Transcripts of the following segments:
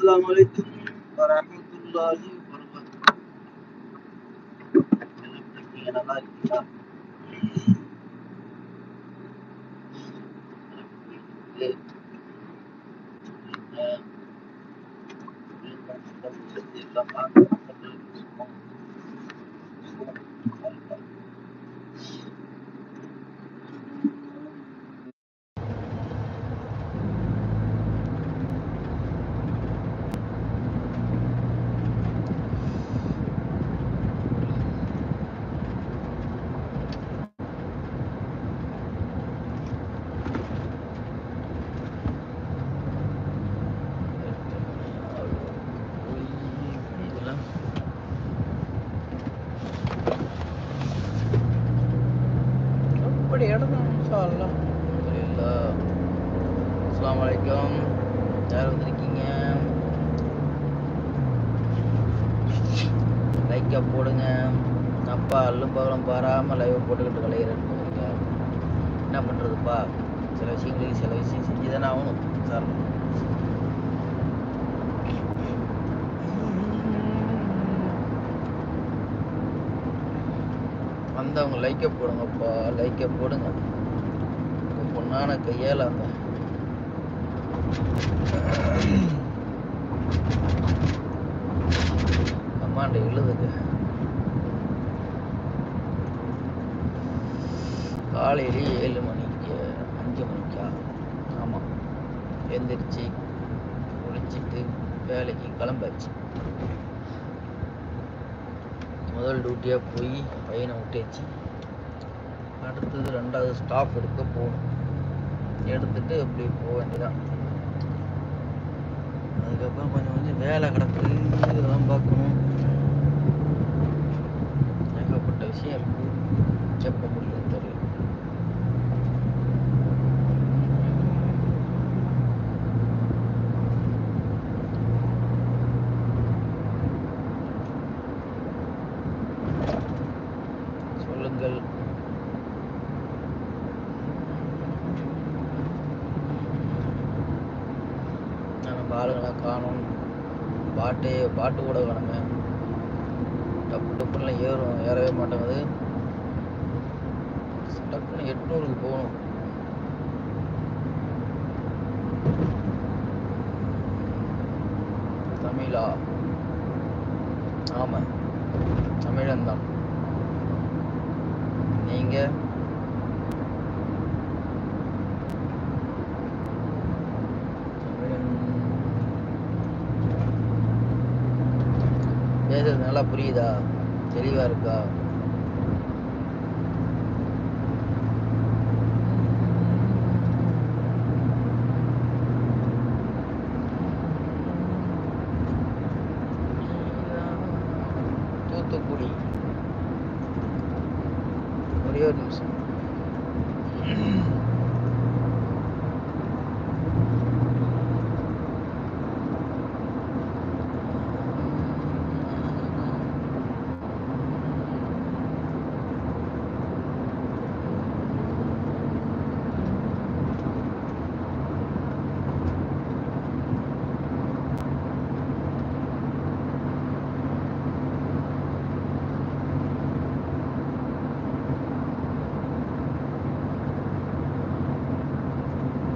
Esselamu Aleyküm ve Rahmetullahi ve யார் வந்திருக்கீங்க லைக்கை போடுங்க. அப்பா அல்லும் பகலும் பாராமல் லைவை போட்டுக்கிட்டு கலையிறேன்னு போகிறீங்க என்ன பண்ணுறதுப்பா சில விஷயங்களுக்கு சில விஷயம் செஞ்சு தானே ஆகணும். சார். வந்தவங்க லைக்கை போடுங்கப்பா. லைக்கை போடுங்க. பொண்ணான கையால் அந்த அம்மாண்ட எழுதுங்க காலையில் ஏழு மணிக்கு அஞ்சு மணிக்கா? ஆமாம் எந்திரிச்சு குளிச்சுட்டு வேலைக்கு கிளம்பாச்சு. முதல் டியூட்டியாக போய் பையனை விட்டாச்சு. அடுத்தது ரெண்டாவது ஸ்டாஃப் எடுக்க போகணும். எடுத்துட்டு அப்படி போக வேண்டியதான் அதுக்கப்புறம் கொஞ்சம் கொஞ்சம் வேலை கிடக்கு இதெல்லாம் பார்க்கணும். ஏகப்பட்ட விஷயம் இருக்கு. செப்பம் பாட்டு கூட காணுங்க டப்பு டப்புன்னு ஏறும். ஏறவே மாட்டேங்குது டப்புன்னு எட்நூறுக்கு போகணும். தமிழா. ஆமாம் தமிழன்தான். நீங்கள் நல்லா புரியுதா? தெளிவா இருக்கா? தூத்துக்குடி. ஒரே ஒரு நிமிஷம்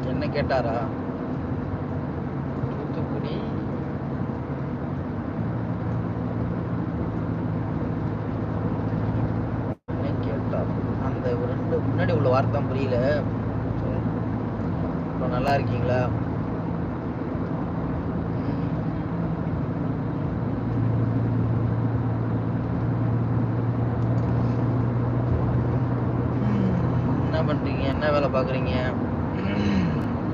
என்ன கேட்டாரா? தூத்துக்குடி. கேட்டார்? அந்த ரெண்டு முன்னாடி உள்ள வார்த்தை புரியல. இப்போ நல்லா இருக்கீங்களா? என்ன பண்றீங்க? என்ன வேலை பார்க்குறீங்க?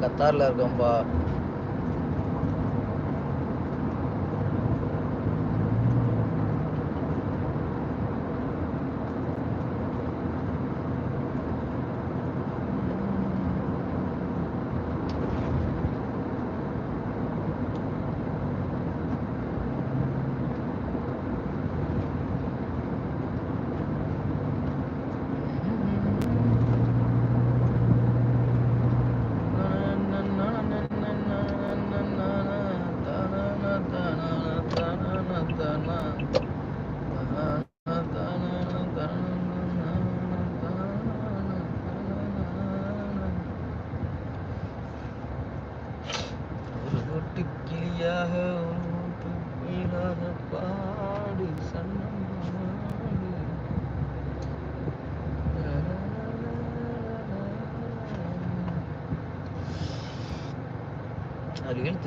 கத்தாரில் இருக்கோம்ப்பா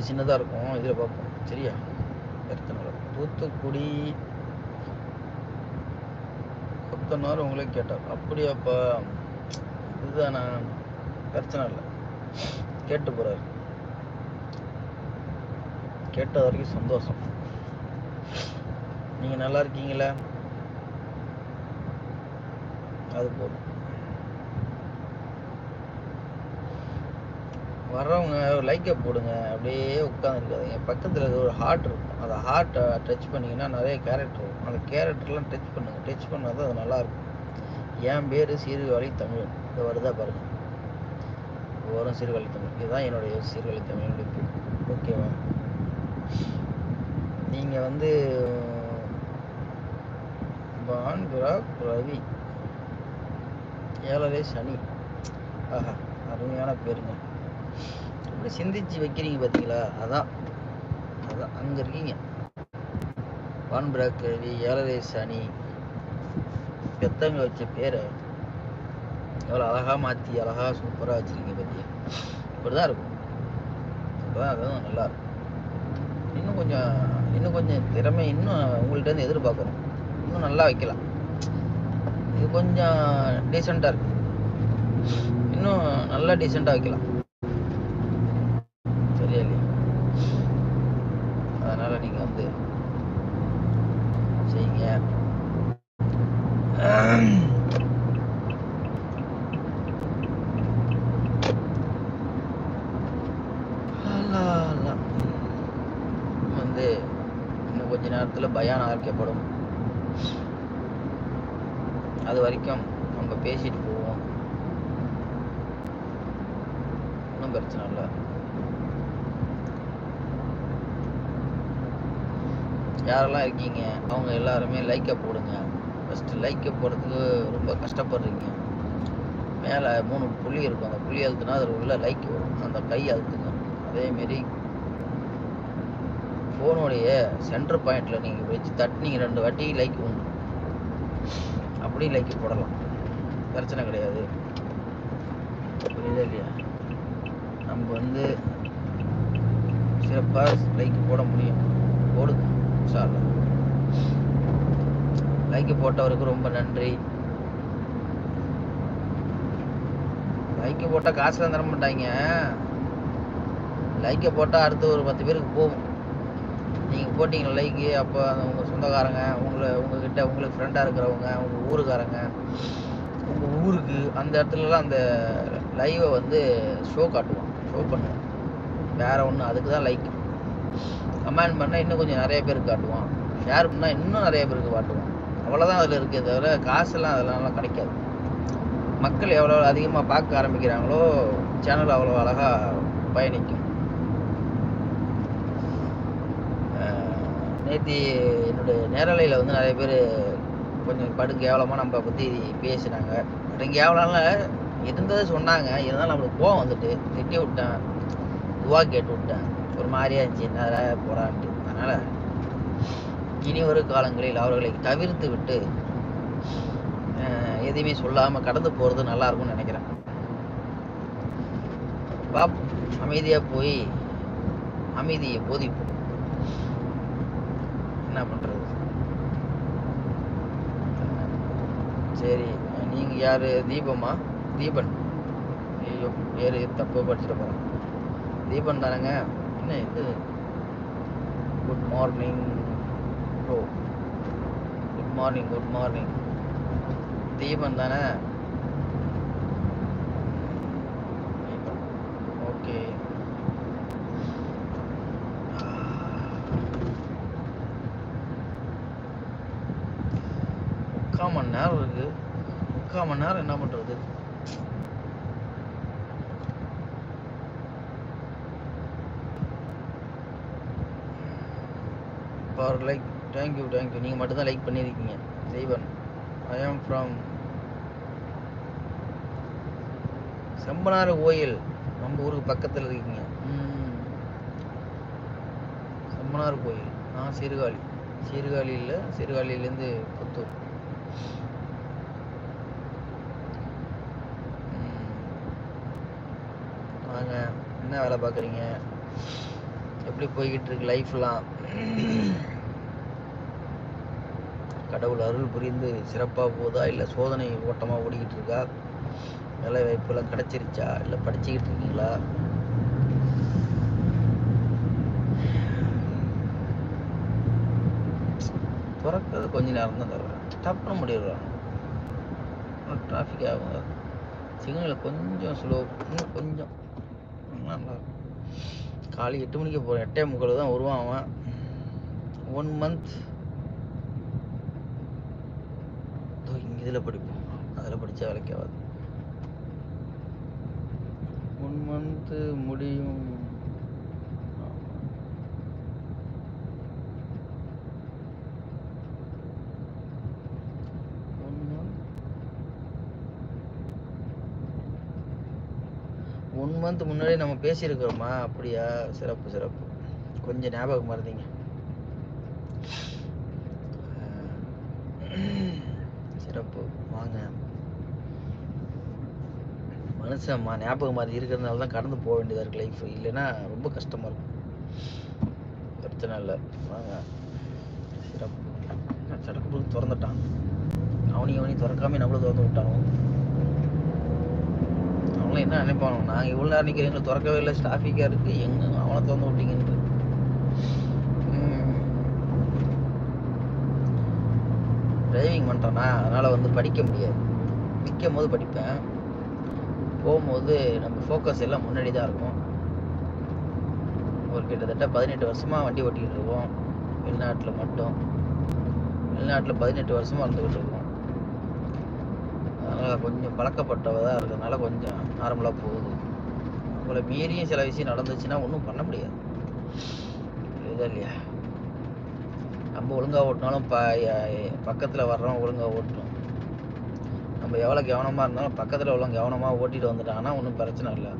சின்னதாக இருக்கும். இதில் பார்ப்போம். சரியா? எத்தனை தூத்துக்குடி. கொத்தனார் உங்களே கேட்டார். அப்படியாப்பா? இதுதானா? பிரச்சனை இல்லை. கேட்டு போகிறாரு கேட்டது வரைக்கும் சந்தோஷம். நீங்கள் நல்லா இருக்கீங்களா? அது போதும். வர்றவங்க லைக்கை போடுங்க. அப்படியே உட்காந்துருக்காதீங்க பக்கத்தில் ஒரு ஹார்ட் இருக்கும். அந்த ஹார்ட்டை டச் பண்ணிங்கன்னா நிறைய கேரக்டர் இருக்கும். அந்த கேரக்டர்லாம் டச் பண்ணுங்க. டச் பண்ணால் தான் அது நல்லாயிருக்கும். என் பேர் சீர்காழி தமிழ் இது வருதா பாருங்கள் வரும் சீர்காழி தமிழ் இதுதான் என்னுடைய சீர்காழி தமிழ் ஓகேவா நீங்கள் வந்து பான்குராக் ரவி. ஏழரை சனி. ஆஹா அருமையான பேருங்க. அப்படி சிந்திச்சு வைக்கிறீங்க பார்த்தீங்களா அதான். அதான். அங்கே இருக்கீங்க. வான் ரவி ஏழரை அணி பெத்தவங்க வச்ச பேரை எவ்வளோ அழகாக மாற்றி அழகாக சூப்பராக வச்சுருக்கீங்க பார்த்தியா இப்படி தான் இருக்கும். அதுதான் அதுவும் நல்லா இருக்கும். இன்னும் கொஞ்சம் இன்னும் கொஞ்சம் திறமை இன்னும் உங்கள்கிட்ட இருந்து எதிர்பார்க்குறோம் இன்னும் நல்லா வைக்கலாம். இது கொஞ்சம் டீசெண்டாக இருக்கு. இன்னும் நல்லா டீசெண்டாக வைக்கலாம் சரியா இல்லையா அதனால் நீங்கள் வந்து செய்யுங்க அல்லா, அல்லா. வந்து இன்னும் கொஞ்ச நேரத்தில் பயான் ஆரம்பிக்கப்படும் அது வரைக்கும் நம்ம பேசிட்டு போவோம். ஒன்றும் பிரச்சனை இல்லை. யாரெல்லாம் இருக்கீங்க? அவங்க எல்லாருமே லைக்கை போடுங்க. ஃபஸ்ட்டு லைக்கை போடுறதுக்கு ரொம்ப கஷ்டப்படுறீங்க. மேலே மூணு புள்ளி இருக்கும். அந்த புள்ளி அழுத்துனா அதில் உள்ள லைக் வரும். அந்த கை அழுத்துங்க. அதேமாரி ஃபோனுடைய சென்டர் பாயிண்டில் நீங்கள் வச்சு தட்டினீங்க. ரெண்டு வாட்டி லைக் உண்டு. அப்படி லைக் போடலாம். பிரச்சனை கிடையாது. புரியுதா இல்லையா? நம்ம வந்து சிறப்பாக லைக் போட முடியும். போடுங்க சார் லைக் போட்டவருக்கு ரொம்ப நன்றி. லைக் போட்டால் காசுலாம் தர மாட்டாங்க லைக்கை போட்டால் அடுத்து ஒரு பத்து பேருக்கு போகும். நீங்கள் போட்டிங்களா லைக்கு அப்போ அந்த உங்கள் சொந்தக்காரங்க உங்களை உங்ககிட்ட உங்களுக்கு ஃப்ரெண்டாக இருக்கிறவங்க உங்கள் ஊருக்காரங்க உங்கள் ஊருக்கு அந்த இடத்துலலாம் அந்த லைவை வந்து ஷோ காட்டுவான் ஷோ பண்ணுவான் வேற ஒன்று அதுக்கு தான் லைக் கமெண்ட் பண்ணால் இன்னும் கொஞ்சம் நிறைய பேருக்கு காட்டுவான். ஷேர் பண்ணால் இன்னும் நிறைய பேருக்கு காட்டுவான். அவ்வளோதான் அதில் இருக்கே தவிர காசெல்லாம் அதெல்லாம் கிடைக்காது. மக்கள் எவ்வளோ அதிகமாக பார்க்க ஆரம்பிக்கிறாங்களோ சேனல் அவ்வளோ அழகாக பயணிக்கும். நேற்று என்னுடைய நேரலையில் வந்து நிறைய பேர் கொஞ்சம் படு கேவலமாக நம்ம பற்றி பேசினாங்க. பட் கேவலம்லாம் இருந்ததை சொன்னாங்க. இருந்தாலும் நம்மளுக்கு கோவம் வந்துட்டு திட்டி விட்டேன். துவா கேட்டு விட்டேன். ஒரு மாதிரியா இருந்துச்சு. என்ன போகிறான்ட்டு அதனால் இனி ஒரு காலங்களில் அவர்களை தவிர்த்து விட்டு எதையுமே சொல்லாமல் கடந்து போகிறது நல்லா இருக்கும்னு நினைக்கிறேன். பாப் அமைதியாக போய் அமைதியை போதிப்போம். என்ன பண்ணுறது சரி நீங்கள் யார்? தீபமா? தீபன். ஐயோ பேர் தப்பு படிச்சுட்டு போகிறேன் தீபன் தானேங்க? என்ன இது? Good morning bro good morning good morning Deepan தானே ஓகே முக்கால் மணி நேரம் இருக்கு முக்கால் மணி நேரம் என்ன பண்றது? ஃபார் லைக் தேங்க்யூ தேங்க்யூ நீங்கள் மட்டும்தான் லைக் பண்ணியிருக்கீங்க. ஜெய்வன் ஐ ஆம் ஃப்ரம் செம்பனார் கோயில் நம்ம ஊருக்கு பக்கத்தில் இருக்கீங்க. செம்பனார் கோயில். நான் சீர்காழி. சீர்காழி இல்லை சீர்காழியிலேருந்து புத்தூர் ம். வாங்க என்ன வேலை பார்க்குறீங்க? எப்படி போய்கிட்டு இருக்கு லைஃப்லாம் கடவுள் அருள் புரிந்து சிறப்பாக போதா? இல்லை சோதனை ஓட்டமாக ஓடிக்கிட்டு இருக்கா வேலை வாய்ப்புலாம் கிடைச்சிருச்சா? இல்லை படிச்சுக்கிட்டு இருக்கீங்களா? திறக்கிறது கொஞ்ச நேரம் தான் தருவேன். டப்புன்னு முடிடுறாங்க டிராஃபிக் ஆகும் சிக்னல் கொஞ்சம் ஸ்லோ இன்னும் கொஞ்சம். நல்லா காலை எட்டு மணிக்கு போகிறேன் எட்டே முக்கால் தான் வருவான் அவன். ஒன் மந்த் இங்கே இதில் படிப்போம். அதில் படித்தா வேலைக்கு ஆகாது. ஒன் மந்த்து முடியும் ஒன் மந்த் ஒன் மந்த் முன்னாடி நம்ம பேசியிருக்கிறோமா அப்படியா சிறப்பு சிறப்பு கொஞ்சம் ஞாபகம் மறந்தீங்க சிறப்பு வாங்க மனுஷம்மா ஞாபகம் மாதிரி இருக்கிறதுனால தான் கடந்து போக வேண்டியதாக இருக்கு லைஃப் இல்லைன்னா ரொம்ப கஷ்டமாக இருக்கும் பிரச்சனை இல்லை வாங்க சிறப்பு சடக்கு திறந்துட்டான் அவனையும் அவனையும் திறக்காம நம்மளும் திறந்து விட்டானோ அவங்களாம் என்ன நினைப்பாங்க நாங்கள் இவ்வளோ நேரம் நிற்கிறேன் எங்களை திறக்கவே இல்லை ஸ்டாஃபிக்காக இருக்குது எங்கே அவனை திறந்து விட்டீங்கன்ட்டு டிரைவிங் பண்ணுறேன்னா அதனால் வந்து படிக்க முடியாது. நிற்கும் போது படிப்பேன். போகும்போது நம்ம ஃபோக்கஸ் எல்லாம் முன்னாடி தான் இருக்கும். ஒரு கிட்டத்தட்ட பதினெட்டு வருஷமாக வண்டி ஓட்டிக்கிட்டு இருக்கோம். வெளிநாட்டில் மட்டும். வெளிநாட்டில் பதினெட்டு வருஷமாக இருந்துக்கிட்டு இருக்கோம். அதனால் கொஞ்சம் பழக்கப்பட்டவதாக இருக்கிறதுனால கொஞ்சம் நார்மலாக போகுது. உங்களை மீறியும் சில விஷயம் நடந்துச்சுன்னா ஒன்றும் பண்ண முடியாது. புரியுதா இல்லையா? நம்ம ஒழுங்காக ஓட்டினாலும் ப பக்கத்தில் வர்றோம் ஒழுங்காக ஓட்டணும். நம்ம எவ்வளோ கவனமாக இருந்தாலும் பக்கத்தில் உள்ளவங்க கவனமாக ஓட்டிட்டு வந்துட்டாங்கன்னா ஒன்றும் பிரச்சனை இல்லை.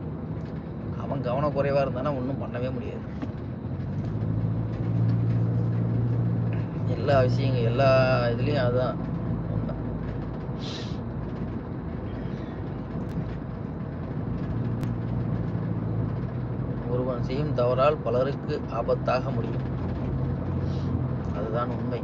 அவன் கவனக்குறைவாக இருந்தானா ஒன்றும் பண்ணவே முடியாது. எல்லா விஷயங்கள் எல்லா இதுலேயும் அதுதான் உண்மை செய்யும் தவறால் பலருக்கு ஆபத்தாக முடியும். அதுதான் உண்மை.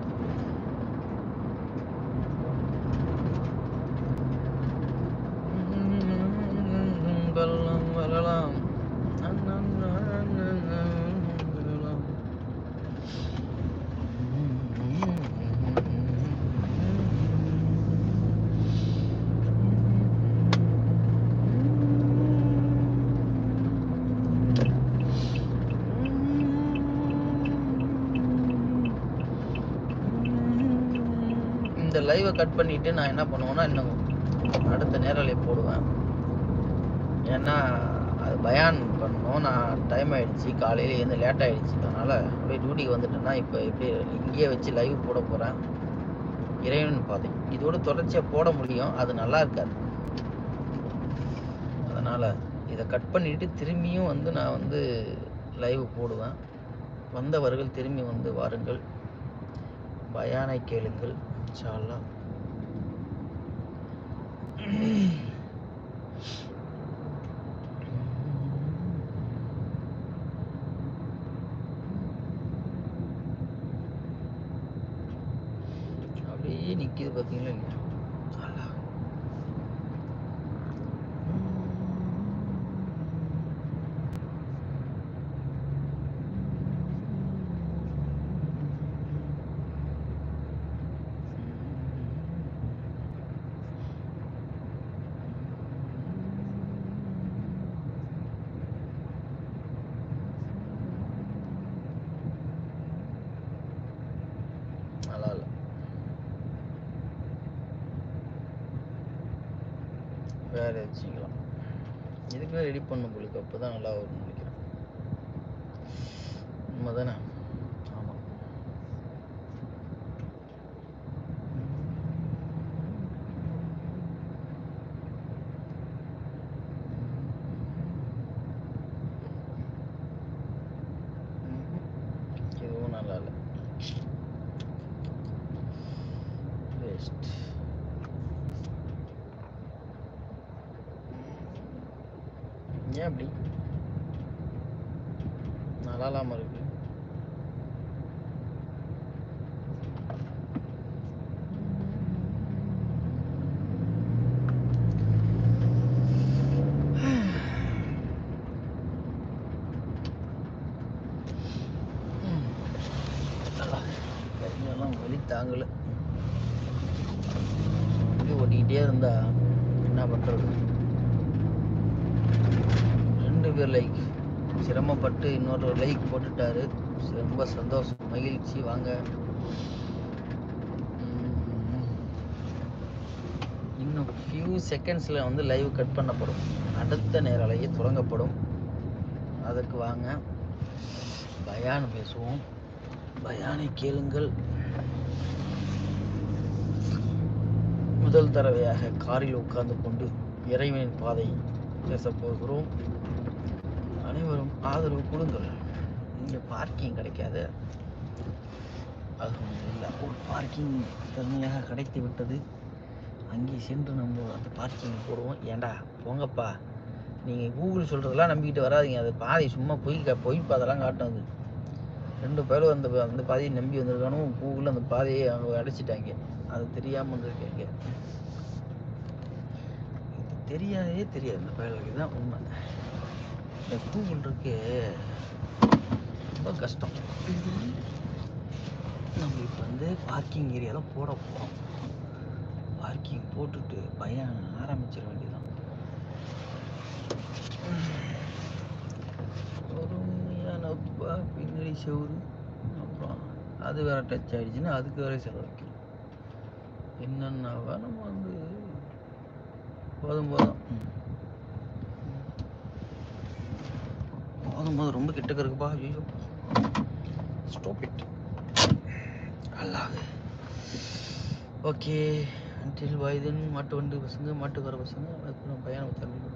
லைவை கட் பண்ணிட்டு நான் என்ன பண்ணுவேன்னா இன்னும் அடுத்த நேரலை போடுவேன். ஏன்னா அது பயான் பண்ணணும். நான் டைம் ஆகிடுச்சி காலையில் எழுந்து லேட் ஆயிடுச்சு. அதனால் அப்படியே டியூட்டிக்கு வந்துட்டேன்னா இப்போ இப்படி இங்கேயே வச்சு லைவ் போட போகிறேன் இறைவன் பாதை. இதோட தொடர்ச்சியாக போட முடியும். அது நல்லா இருக்காது. அதனால் இதை கட் பண்ணிட்டு திரும்பியும் வந்து நான் வந்து லைவ் போடுவேன். வந்தவர்கள் திரும்பி வந்து வாருங்கள். பயானை கேளுங்கள். இன்ஷா அல்லாஹ் அப்படியே நிக்குது பாத்தீங்களா இல்லையா அல்லாஹ். வேற வச்சுக்கலாம். இதுக்குமே ரெடி பண்ணும் உங்களுக்கு அப்போ தான் நல்லா வரும்னு நினைக்கிறேன். உண்மை தானே ஆமாம் இதுவும் நல்லா இல்லை வேஸ்ட் ஏன் அப்படி? நல்லா இல்லாமல் இருக்கு கையெல்லாம் வலி தாங்கல வண்டி ஓட்டிக்கிட்டே இருந்தா என்ன பண்றது ரெண்டு பேர் லைக் சிரமப்பட்டு இன்னொரு லைக் போட்டுட்டாரு. ரொம்ப சந்தோஷம் மகிழ்ச்சி. வாங்க. இன்னும் ஃபியூ செகண்ட்ஸில் வந்து லைவ் கட் பண்ணப்படும் அடுத்த நேரலையே தொடங்கப்படும். அதற்கு வாங்க. பயான் பேசுவோம். பயானை கேளுங்கள். முதல் தடவையாக காரில் உட்கார்ந்து கொண்டு இறைவனின் பாதை பேசப் போகிறோம். அனைவரும் ஆதரவு கொடுங்கள். இங்கே பார்க்கிங் கிடைக்காது. இல்லை ஒரு பார்க்கிங் திறமையாக கிடைத்து விட்டது. அங்கே சென்று நம்ம அந்த பார்க்கிங் போடுவோம். ஏன்டா போங்கப்பா. நீங்கள் கூகுள் சொல்கிறதெல்லாம் நம்பிக்கிட்டு வராதீங்க. அது பாதை சும்மா பொய் பொய் பாதெல்லாம் காட்டும் அது ரெண்டு பேரும் அந்த அந்த பாதையை நம்பி வந்திருக்கானும் கூகுள் அந்த பாதையை அவங்க அடைச்சிட்டாங்க. அது தெரியாமல் வந்திருக்காங்க. இது தெரியாதே தெரியாது. இந்த பயலுக்கு தான் உண்மை. இந்த கூகுள் இருக்கு ரொம்ப கஷ்டம். நம்ம இப்போ வந்து பார்க்கிங் ஏரியாவில் போட போகிறோம் பார்க்கிங் போட்டுட்டு பயம் ஆரம்பிச்சிட வேண்டியதான் பொறுமையான பின்னாடி செவுறு அப்புறம் அது வேற டச் ஆகிடுச்சுன்னா அதுக்கு வேற செலவழிக்கணும். என்னென்னாவா நம்ம வந்து போதும் போதும். போதும் ரொம்ப கிட்டக்க இருக்குப்பா. ஐயோ stop it Allah. Okay until வயதின் மாட்டு வண்டி பசங்க மாட்டுக்கார பசங்க அதுக்கு பயணம் தரணும்